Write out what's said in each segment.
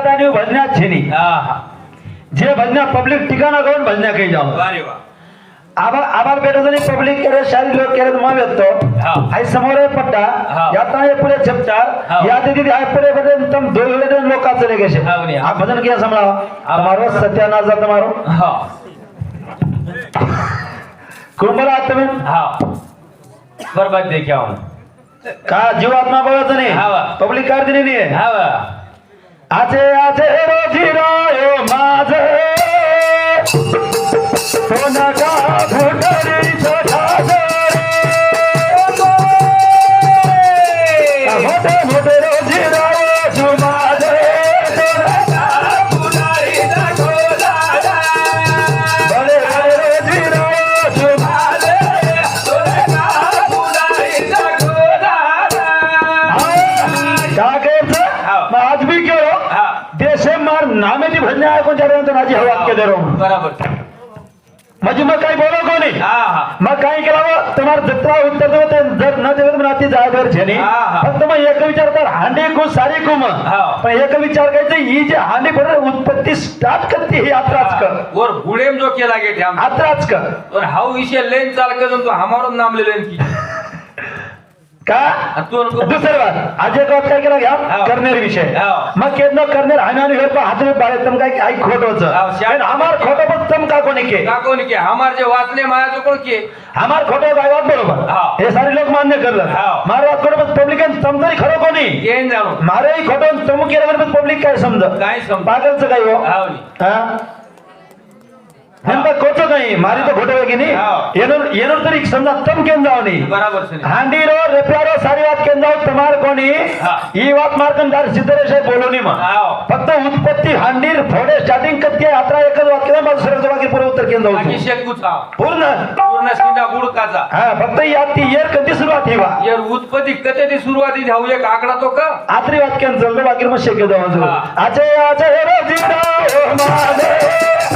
भजन्या छेनी हा हा जे भजन्या पब्लिक ठिकाणा करून भजन्या काही जाऊ वा रे वा आभार आभार भेटत पब्लिक केले शारी लोक केले मग येतो हा. आई समोर आहे पट्टा. यातना ये हा. छपचार या दीदी आय पुढे बदे तुम दो वेळे लोक चले हा. आप भजन किया संभळावा हमारो सत्यानाश जा तुम्हारो हा कुंभला तुम्ही हा बरबाद देखा हूं का जीव आत्मा बघायचं नाही हा. पब्लिक कार दिली नाही हा वा आजे आजे रोजी रायो माझ सोनका हा, हा. फक्त मग एक विचार कर. हांडी को सारी कुम हा. पण एक विचार करायचं ही जी हांडी बरोबर उत्पत्ती स्टार्ट करते ही यात्राच कर. वर बुडेम जो केला गे ठ्याम यात्राच कर. और हाऊ विषय लेन चाल कर तो हमारो नाम ले लेन की. का? दुसरी बात. आज एक काय केला? घ्या हा. करनेर विषय. हा. मग केंद्र करनेर हानाने हे पण हातने बाळे तम काय आई खोट होच हमार खोटं पण तम का कोणी के? का कोणी के? हमार जे वाचले माया तो कोण के? हमार खोटं काय बात बरोबर. हा. हे सारे लोक मान्य करलं. मारे बात खोटं पण पब्लिकन तम तरी खरं कोणी? येईन जाणू मारेही खोटं तमू केलं पण पब्लिक काय समज? काय समज? पागलचं काय हो. हा? नेमका कोचो नाही मारी तो घोटो की तरी समजा तम केन जाव बराबर से हांडी रो सारी बात केन कोणी ही बात सिद्धरेश बोलो मा फक्त उत्पत्ती हांडीर फोडे स्टार्टिंग कत्ती वाक्य ना माझं सरळ वाक्य पूर्ण उत्तर गुड काचा फक्त या ती येर कधी सुरुवात येर ती सुरुवात ही एक आकडा बाकी मग शेक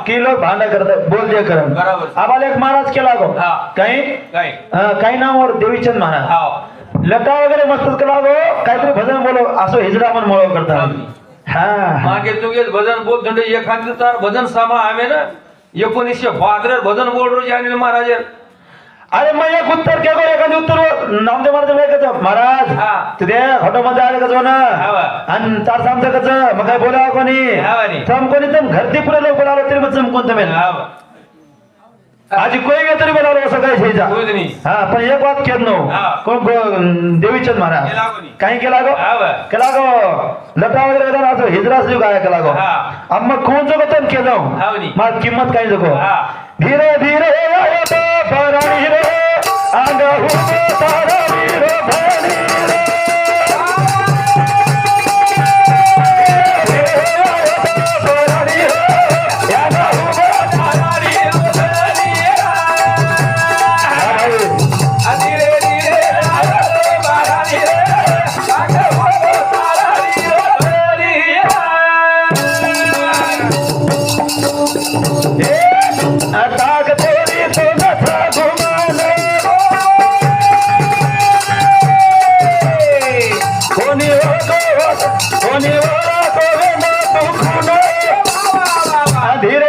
होतो. की लोक भांडा करतात बोल जे करण. बरोबर. आम्हाला एक महाराज केला गो. हा. काही? काय? अं, काही नावावर देवीचंद महाराज. हाव लता वगैरे मस्त केला गो. काहीतरी भजन बोलो असं हिजडा पण मोळो करतात हा. मागे तू गेल भजन बोल थंड एखादी तर भजन सभा आम्ही ना एकोणीसशे बहात्तर भजन बोल रोजी अनिल महाराज अरे मग एक उत्तर के गो एखादी उत्तर नामदेव महाराज महाराज. तुझ्या हॉटेल मध्ये आले कसं ना. आणि तार आमचं कसं मग काय बोला कोणी. तम कोणी तम घरती पुढे लोक बोलावलं तरी मग चमकून तुम्ही आजी कोई गे तरी बोलावलं असं काय शेजा. हा पण एक बात केलं नो. कोण देवीचंद महाराज? काही केला गो. केला गो लता वगैरे केला असं हिजरास जो काय केला गो. अम्मा कोण जो केलं केलं. मग किंमत काही जगो. धीरे धीरे धीरे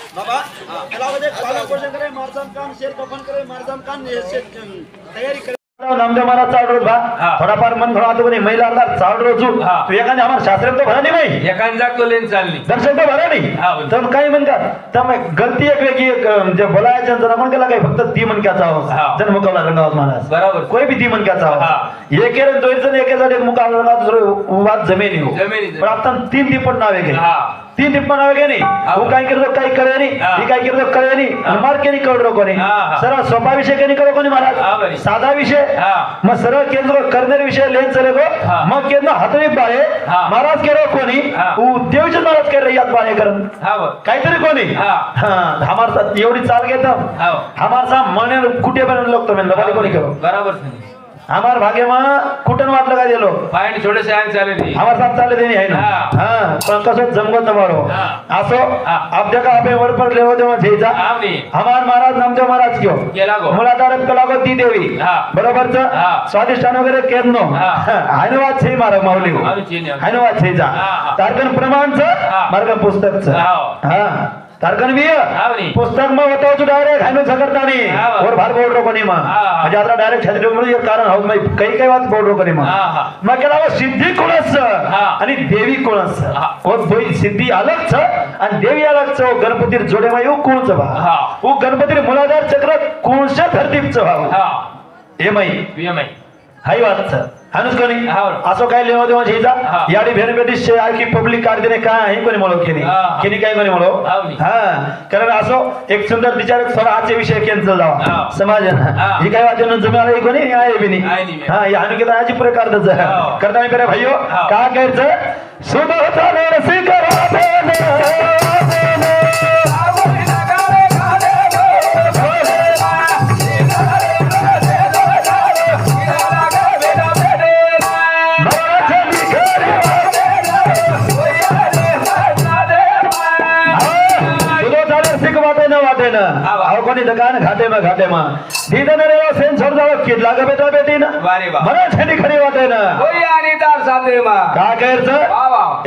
बाबा त्याला पालन पोषण करे मारजाम काम शेर कफन करे मारजाम काम शेत तयारी करे। नामदेव महाराज चावड रोज भा. थोडाफार मन थोडा तो महिला अर्धा चावड रोजू हा. तू एखाद्या आम्हाला शास्त्र तो भरा नाही? बाई एखादी जागतो लेन चालली. दर्शन तो भरा नाही हा. तर काही म्हणतात तर मग गलती एक वेगळी एक, जे बोलायचं जर आपण केला काही फक्त ती मनक्याचा हा. आवाज. जन मुकाबला रंगावत महाराज. बराबर. कोई बी ती मनक्याचा हा. आवाज. एके रे दोन जण एके जण एक मुकाबला रंगाव दुसरं वाद जमेनी हो. जमेनी, पण आता तीन टिप्पण नावे गेले हा तीन टिप्पण नावे गेली हा. तू काय करतो काही कळे नाही हा. काय करतो कळे नाही हा. मार्केनी कळलो कोणी. सरळ सोपा विषय केनी कळो कोणी महाराज. साधा विषय हा. मग सरळ केंद्र करणार विषय लेन चले गो हा. मग केंद्र हातवी बाळे. महाराज केलो कोणी. देवचे महाराज केले यात बाळे करण काहीतरी कोणी हा. हमार साथ एवढी चाल घेत हा. हमार सा मने कुठे पण लोक तो म्हणलं कोणी करो बराबर सांगितलं. हमार भागे मग कुठं वाटलं का दिलो पायंट छोटेसे आण चालेल हमार साथ चालले ना हा. हा पण कसं जमगत मारो हा. असो हा. आपल्या का आपले वर पर लेવો तेव्हा झेजा आमनी हमार महाराज नामदेव महाराज क्यो गेला गो. कलागो ती देवी हा. बरोबर हा. स्वादिष्टान वगैरे केरनो हा. हायनवाद छै मारा माऊली आम्ही. हायनवाद छै जा हा, हा. तारकन प्रमाणचं हा. मार्ग पुस्तकच हा. हा होतो तू डायरेक्ट हायनो सकरतानी हा. और भार बोल रो कोणी मग. हा, हा. म्हणजे आता डायरेक्ट छत्री म्हणजे कारण होत नाही काही काही वाद बोल रो कोणी मग. हा, हा. मग केला सिद्धी कोणच? हा. आणि देवी हा. हो दोई सिद्धी अलगच आणि देवी अलगच हो गणपती जोडे मा येऊ कोणच हा. बा गणपती मुलाधार चक्र कोणच्या धरतीच व्हावं हा. हे माई. हाई वाच हानुस कोणी. असं काय लेवा देवा झेजा हा. याडी शे आखी पब्लिक कार्य काय आहे कोणी म्हणो केली. केली काय कोणी म्हणो हावनी. हा कारण असो एक सुंदर विचार थोडा आजचे विषय कॅन्सल जावा. समाज हा. काय वाटत जमेला कोणी आहे बी नाही नाही. हा या अनुकेत आजी पुरे करतच हा. करता मी करे भाईयो हा. का करायचं सुबह वाटे न वाटे न वा. अहो कोणी दुकान घाटे में घाटे में दीदन रे सेन छोड़ जाओ किडला का बेटा बेटी ना वारे वा. मला छेडी खरी वाटे ना कोई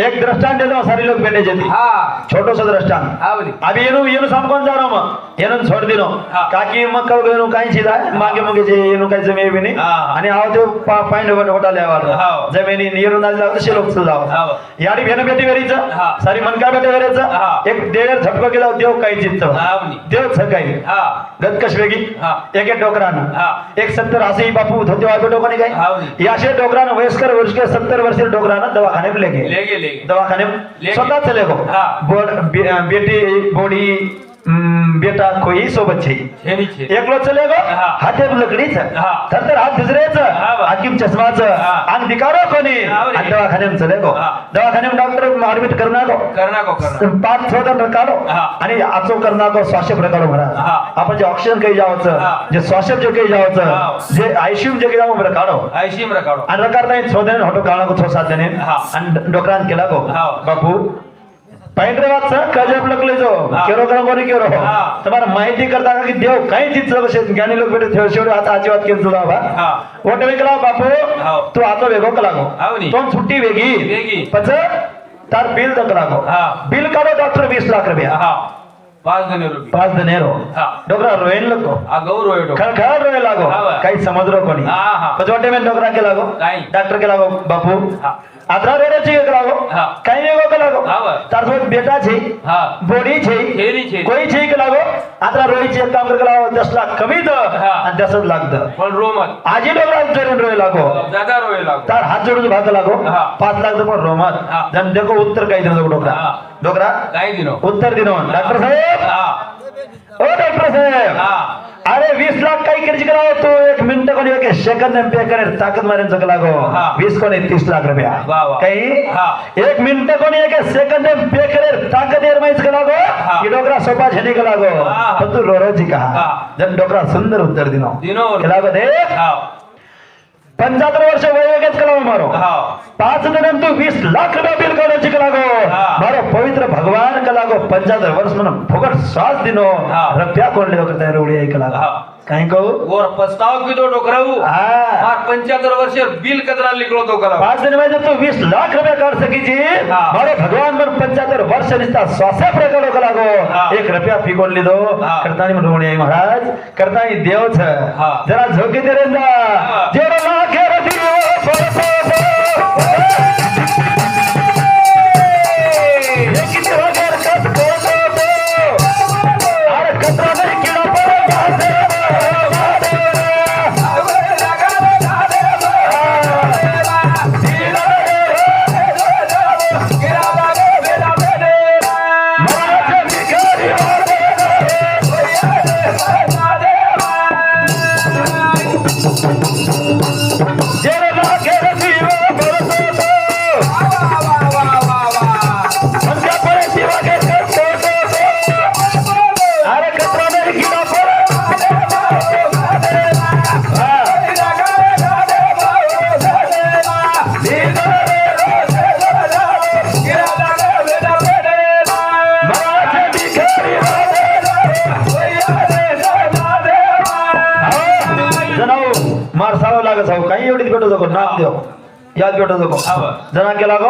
एक दृष्टांत देतो सारे लोक भेटायचे जाती. हाँ. छोटो दृष्टांत. हाँ बोली. अब ये नु ये नु साम जा रहा हूँ ये नु छोड़ दिनो काकी मग कळ गए काही कहीं आहे मागे मांगे मुंगे जे ये नु जमीन आणि आओ ते पाइन वन जमिनी येऊन वाला. जमीनी ये नु नाच लावते भेन बेटी वेरीच सारी मन का बेटे वेरीच एक देवर झटको केला देव काही चित्त देव सकाळी गत कश वेगी एक एक डोकरानं. एक सत्तर असे बापू धोते वाटो डोकाने काय? असे डोकरानं वयस्कर वर्ष सत्तर वर्ष डोकरानं दवाखान्यात लेगे लेगे लेगे दवाखाने में लेके. स्वतः चले गो हाँ. बोड बे- अं, बेटी बोडी हम्म, बेटा कोई सोबत छे एकलो चले गो हाँ. हाते लकडीच हाँ. थरथर हात हाँ, बा. हाकीम चष्माच. अंग दिकारो कोणी हाँ. आणि दवाखान्यात चले गो. दवाखान्यात डॉक्टर ऍडमिट करणार गो करना को करना पाच काढो हाँ. आणि आचो करणार गो श्वास प्रकारो भरा हाँ. आपण जे ऑक्सिजन काही जावचं. जे श्वास जे काही. जावचं जे आयसीयू जे काही जावं बरं काढो आयशीम रकाडो आणि रकारता शोधन होतो काढा गो छो सात जणे हाँ. आणि डॉक्टरांनी केला गो. बापू पाहिजे वाच कजब लगले जो. केरो करो कोणी केरो. तुम्हाला माहिती करता का की देव काही चीज कसे ज्ञानी लोक भेटे ठेव शेवटी आता आजी वात केली तुला बा हा ओटे वेगळा बापू हाँ. तू आता वेगळो कला गो हाव नी. तो छुट्टी वेगी वेगी. पच तार बिल तक लागो. बिल काढो डॉक्टर वीस लाख रुपया हा पाच रुपये पाच दनेरो. डोकरा रोयन लगो येतो खळखळ रोय लागो. काही समजरो कोणी हा. पचवटे में डोकरा के लागो. डॉक्टर के लागो बापू આદરા રોડો છે એકલાગો હા કઈ વેગો કલાગો હા તાર સોત બેટા છે હા બોડી છે ખેરી છે કોઈ છે એકલાગો આદરા રોઈ છે કામ કરલાવો 10 લાખ કમી દ અને 10 જ લાખ દ પણ રોમત આજે ડોરામ જરીન રોય લાગો દાદા રોય લાગો તાર હાથ જોડું ભાત લાગો 5 લાખ દ પણ રોમત જન દેખો ઉત્તર કઈ દેનો ડોકરા ડોકરા કઈ દેનો ઉત્તર દેનો ડોક્ટર સાહેબ હા ઓ ડોક્ટર સાહેબ હા अरे वीस लाख काही किरची करावं तू एक मिनिट कोणी एक सेकंद पे करे ताकद मारेन चक लागो. वीस कोणी तीस लाख रुपया. काही हा. एक मिनिट कोणी एक सेकंद पे करे ताकद एर माहीत लागो. की डोकरा सोपा झेने का लागो. पण तू रोरोजी का हा. जन डोकरा सुंदर उत्तर दिनो दिनो लागो दे पंच्याहत्तर वर्ष वयोगेच कलाव मारो हा पाच दिन तू वीस लाख रुपया बिल करायची का लागो हा. मारो पवित्र भगवान का लागो पंच्याहत्तर वर्ष म्हणून फुकट श्वास दिनो हा. रुपया कोण लिहो करता रोडी ऐक हा. काही कहू और पस्ताव की तो डोकराऊ हा मार पंच्याहत्तर वर्ष बिल कचरा निकलो तो कला पाच दिन में जब तू वीस लाख रुपया काढ सकीची हा. मारो भगवान पण पंच्याहत्तर वर्ष निसता श्वासा प्रकार का लागो हा. एक रुपया फिकोन लिदो हा. करतानी म्हणून म्हणे महाराज करतानी देवच हा. जरा झोके दे रे जा हा. जेरा लाखे दिवस हो काही एवढीच भेटू जागो नाम देव याद भेटू जागो जना केला गो?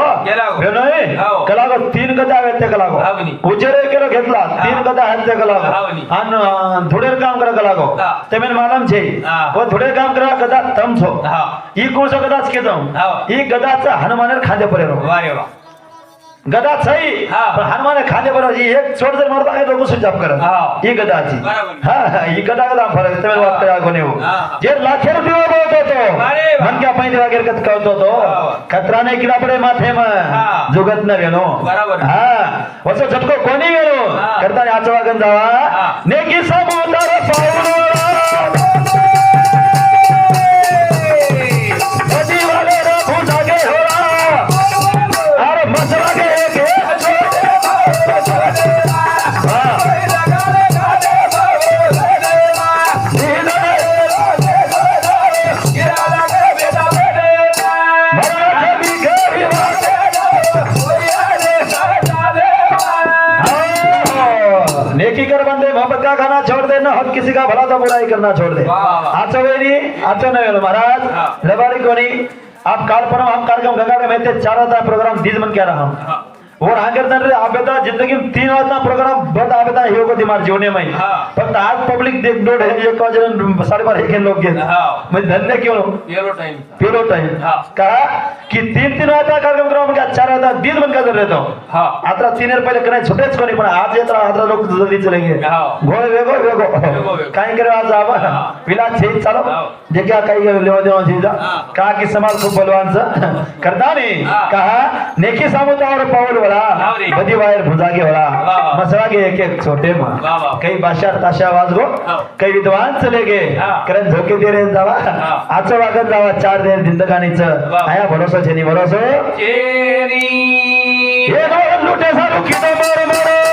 केला गो. तीन कथा आहेत त्या कला गो. उजेरे केलं घेतला तीन कथा आहेत त्या कला गो. आणि थोडे काम करा कला गो. ते मेन मालम छे. व थोडे काम करा कदा तम छो. ही. कोणसा कदाच के जाऊ? ही. गदाचा हनुमानेर खांदे पर्यंत वारे वा. गदा सही पण हनुमान खाली बरोबर एक छोट जर मारता आहे दोघं सुजाप करत ही. गदाची. हा ही गदा गदा फरक. तुम्ही वाटतं आगोने हो. जे लाखेर दिवा मनक्या पहिली वगैरे कच कळतो तो? खतरा नाही किडा पडे माथे मग जुगत न वेनो हा. असं झटको कोणी वेनो करता आचवागन जावा. नेकी समोर पाहून किसी का भला तो बुराई करना छोड़ दे वाह, वाह। आचो वेरी आचो न वेलो महाराज हाँ। रबारी कोनी आप काल परम हम कार्यक्रम गंगा के में चारों प्रोग्राम दीज मन कह रहा हूँ जिंदगी में तीन वाजता प्रोग्राम बद आबेता हे को दिमाग जीवने में हाँ। फक्त आज पब्लिक देख डोड है एक वाजन साडे बारा एक लोग गेले हाँ. म्हणजे धन्य टाइम पेलो टाइम. कहा कि तीन तीन वाजता कार्यक्रम करा म्हणजे चार वाजता दिन बंद कर रहता हाँ. आता तीन year पहिले करायचं छुटेच कोणी पण आज येत आता लोक जल्दी चले गे हाँ. घोळ वेगो वेगो. काय करे आज आवा. विलास छे चालो. जे क्या काही लेवा देवा हाँ. का की समाज खूप बलवानचं करता नाही. कहा नेकी सामुतावर पाऊल वळा हाँ रे. बधी वायर भुजागे वळा वाह, वाह. मसळा गे एक एक छोटे मा. काही भाषा ताशा वाजगो हाँ. काही विद्वान चले गे हाँ. कारण झोके दे रे जावा हाँ. आजचं वागत जावा चार दे वाह. आया भरोसा छे नी भरोसा नो लुटे सारू कितो मार मार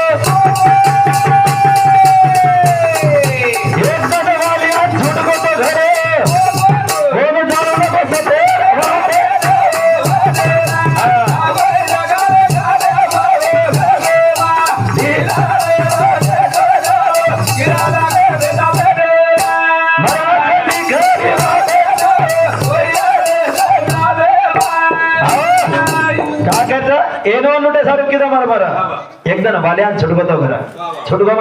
बरोबर बरं. एकदम वाल्यान छुटगतो घर छुटगो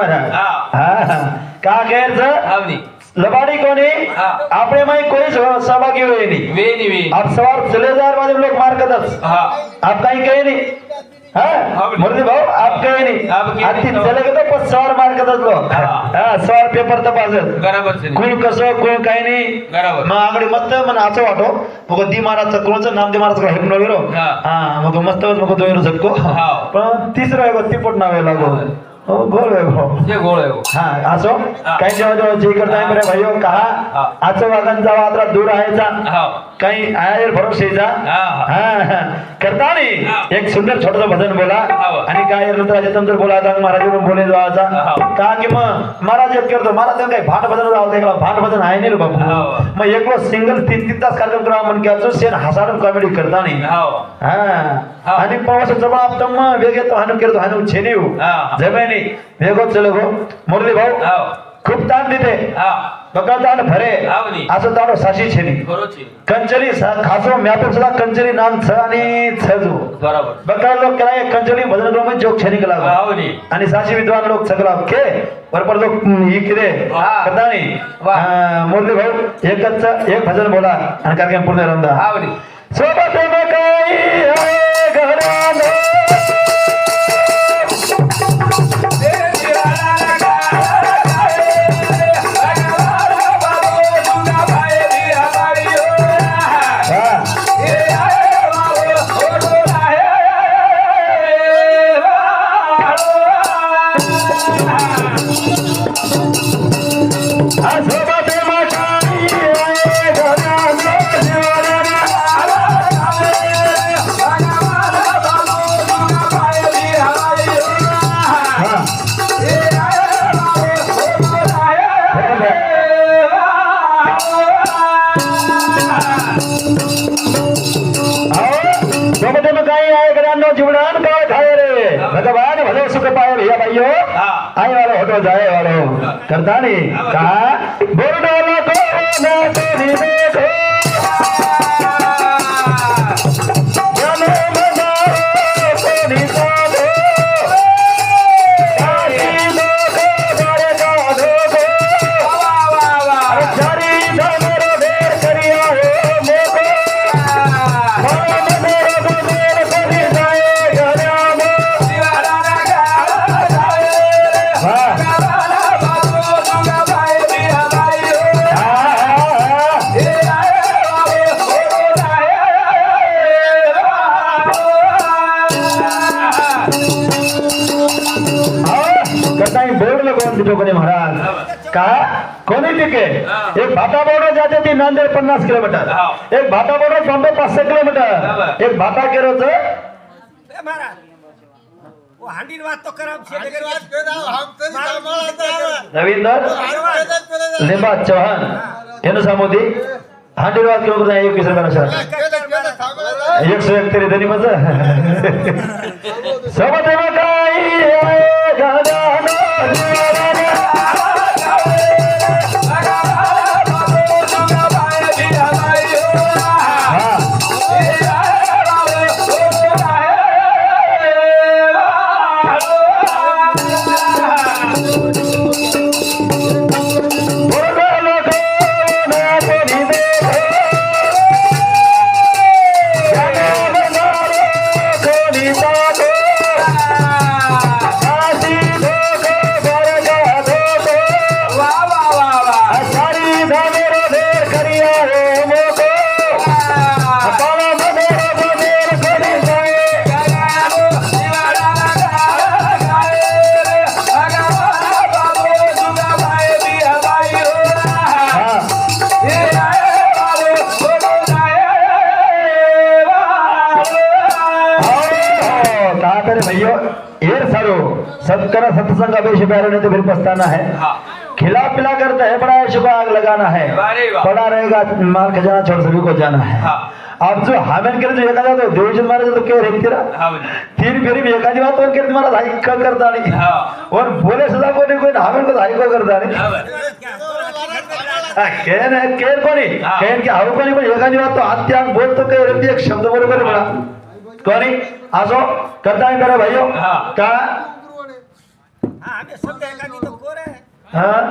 हा का गैरच? लबाड़ी कोनी अपने में कोई सहभागी हुए नहीं. वे नहीं वे आप सवार जिलेदार वाले लोग मार कदस आप कहीं कहे नहीं. मुरली भाऊ आप कहे पेपर तपासत कसं कोण काय नाही. असं वाटो. मग दी महाराजचं कोणचं नाम दे महाराज हेप नवीरो हा. मग मस्त मग तो येरो पण तिसरं आहे बघ तिपट नाव आहे लागो. हो, गोल आहे भाऊ. गोल आहे असो. काही जेव्हा जेव्हा जे करताय भाई कहा. आजच्या वादांचा वादरा दूर आहेचा काही भरोसेचा हा. करता नाही. एक सुंदर छोटस भजन बोला. आणि काय नंतर नंतर बोलायचा महाराज बोले जायचा. का की मग महाराज एक करतो महाराज काही भाट भजन दे भाट भजन आहे नाही रे हा. बाबू मग एक वेळ सिंगल तीन तीन तास कार्यक्रम करावा म्हण की सेन हसाडून कॉमेडी करता हा. आणि प्रवास जवळ आप मग वेग येतो हाणू करतो हाणू छेनी. जमे नाही वेगो चलो मुरली भाऊ खूप ताण दिले ताण भरे. असं ताण साशी छेनी. कंचरी खासो म्याप सुद्धा कंचरी नाम छ आणि छजू बरोबर. बका लोक केला कंचरी भजन लोक म्हणजे जोग छेनी केला आणि साशी विद्वान लोक सगळा ओके बरोबर लोक ही किरे मुरली भाऊ एकच एक भजन बोला आणि कार्यक्रम पूर्ण रंदा सोबत काही घरा हा. आए वालो हटो जाए वालो करता नहीं कहा बोलो को ना तेरी देखो अस्तित्व महाराज का कोणी तिके एक भाताबोर्डच जाते ती नांदेड पन्नास किलोमीटर एक भाताबोर्डच बॉम्बे पाचशे किलोमीटर एक भाता केरोच रवींद्र लिंबा चौहान यांना सामोदी हांडीरवाद केलो नाही एक विसर करा एक सो एक तरी तरी मज सोबत काही बड़ा सत्संग अवैश प्यारे तो फिर पछताना है। खिला पिला करते हैं बड़ा ऐश आग लगाना है। पड़ा रहेगा माल खजाना छोड़ सभी को जाना है। अब जो हमें केलं तर एखादा तो देवजी महाराज तो तेरा? तीन फिर भी एखादी बात वर तुम्हारा धाई हाईक करता नाही? और बोले सुद्धा कोणी कोणी हमेन को हाईक करता नाही। केन केर कोणी केन की हाऊ कोणी पण एखादी बात तो हात त्याग बोलतो काही एक शब्द बरोबर म्हणा कोणी असो करता करा भाई का हाँ।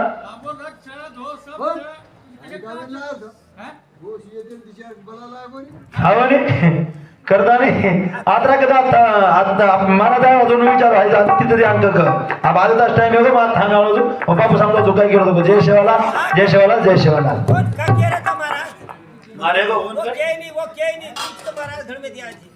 हावनी कदा आता मला अजून विचार व्हायचा तिथे ते अंक क? हा माझा तास टाइम येतो थांबा अजून बापू सांगतो तू काय केलं होतं जय शिवाला जय शिवाला जय शिवाला। अरे गो वो के नहीं वो के नहीं कुछ तो महाराज धड़ में दिया जी।